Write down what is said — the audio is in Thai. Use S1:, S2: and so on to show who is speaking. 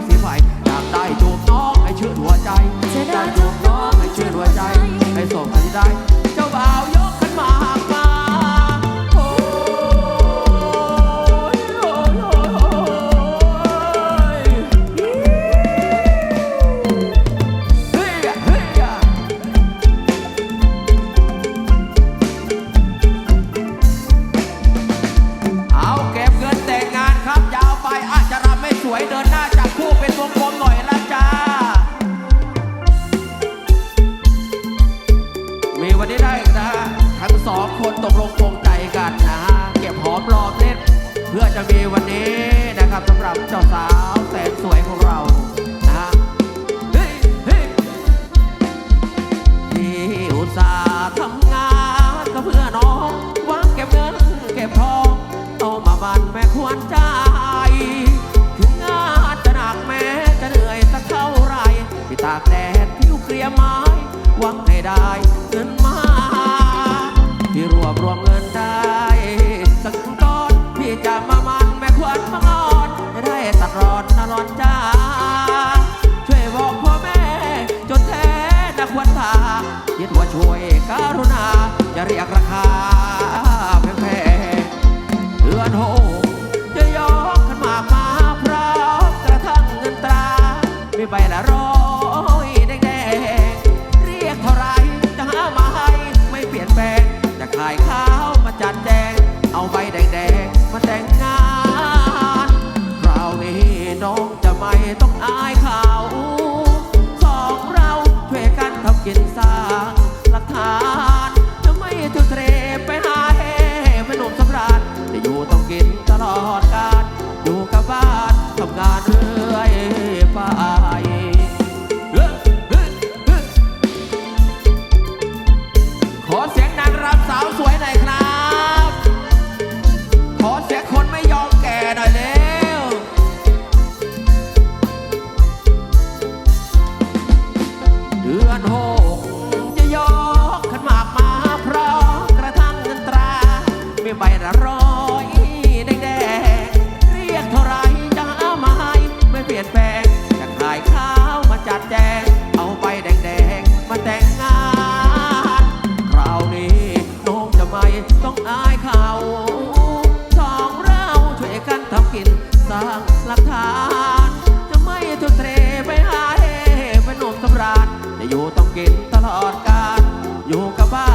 S1: 废话。 กวงใจกันนะฮะเก็บหอมรอมเล็ดเพื่อจะมีวันนี้นะครับสำหรับเจ้าสาวแสนสวยของเรานะฮะเฮ้ที่อุตส่าห์ทำงานก็เพื่อน้องหวังเก็บเงินเก็บทองเอามาบันแม่ควรใจถึงงานจะหนักแม้จะเหนื่อยสักเท่าไรไปตากแดดผิวเคลียมา ช่วยกรุณาจะเรียกราคาแพงๆเลือนหกจะยอกขึ้นมากมาพร้อมกระทั่งเงินตราไม่ไปละร้อยแดงๆเรียกเท่าไรจะหามาให้ไม่เปลี่ยนแปลงจะขายข้าวมาจัดแจงเอาใบแดง อยู่กับบ้าน